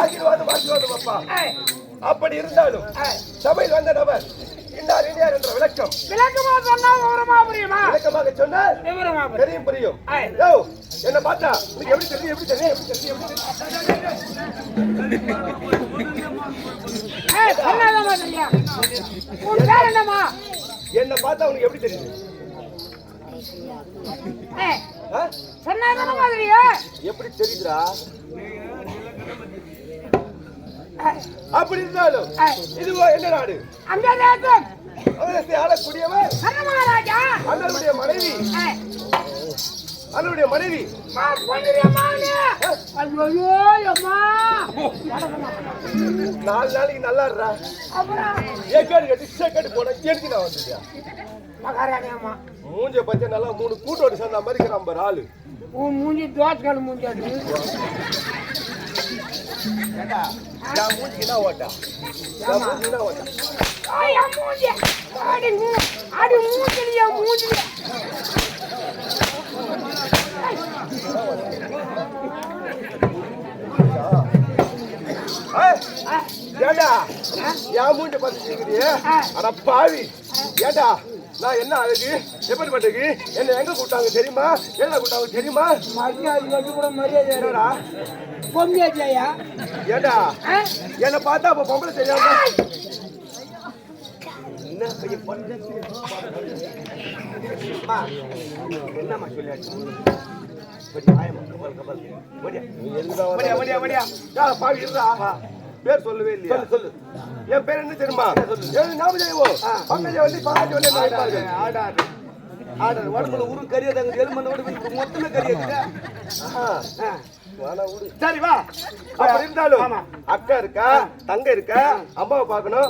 ஆசீர்வாதம் ஆசீர்வாதம் அப்பா அப்படி இருந்தாலும் சபையில் வந்த நபர் இன்னார் இனியார் என்ற விளக்கம். விளக்கமா சொன்னா விவரமா புரியுமா? விளக்கமாக சொன்னால் விவரமா தெரியும் புரியும். யோ என்ன பார்த்தா உனக்கு எப்படி தெரியும் எப்படி தெரியும் எப்படி தெரியும் எப்படி தெரியும்? தெரியும் என்னம்மா? என்ன பார்த்தா உனக்கு எப்படி தெரியுது எப்படி தெரியுதுடா? அப்படி இருந்தாலும் இதுவோ என்ன நாடு? அந்த தேசம் அவரத்தை ஆளக்கூடியவர் மனைவி. அண்ணனுடைய மனைவி. நாலு நாளைக்கு நல்லா இருடா. அப்புறம்? ஏக்காடு கட்டி சேக்காடு போன எனக்கு நான் மகாராணி அம்மா மூஞ்ச பத்தி நல்லா மூணு கூட்டோடு சேர்ந்த மாதிரி இருக்கிறான் பாரு ஆளு. உன் மூஞ்சி தோசைகள் மூஞ்சி அது ஏண்டா, என் மூஞ்சிக்கு என்ன ஓட்டா? என் ஓட்டா? ஐய், என் மூஞ்சி. அடி அடி மூஞ்சிலியா மூஞ்சிலியா ஏண்டா? என் மூஞ்ச பார்த்து கேக்குறியே அட பாவி. ஏண்டா? நான் என்ன அழகு? எப்படிப்பட்டது என்ன எங்க கூட்டாங்க தெரியுமா? என்ன கூட்டாங்க தெரியுமா? மரியாதை கூட மரியாதை என்னடா? பொம்மியாச்சியா ஏண்டா? என்ன பார்த்தா அப்ப பொம்பளை தெரியாம? என்ன அம்மா, என்னம்மா சொல்லியாச்சு? வடி, ஆயம்மா, கப்பல், கப்பல். வடியா. வடியா, வடியா, வடியா. பாவி, இருடா. பேர் சொல்லவே இல்லையா? சொல்லு என் பேர் என்ன தெரியுமா? நாம ஜெயவோ பங்கஜ வள்ளி பங்கஜ வள்ளி அழைப்பார்கள். ஆர்டர் உடம்புல உரு கறியாதாங்க எலும்பு விட மொத்தமே விடு. சரி வா. அப்படி இருந்தாலும் அக்கா இருக்கா தங்க இருக்கா அம்மாவை பார்க்கணும்.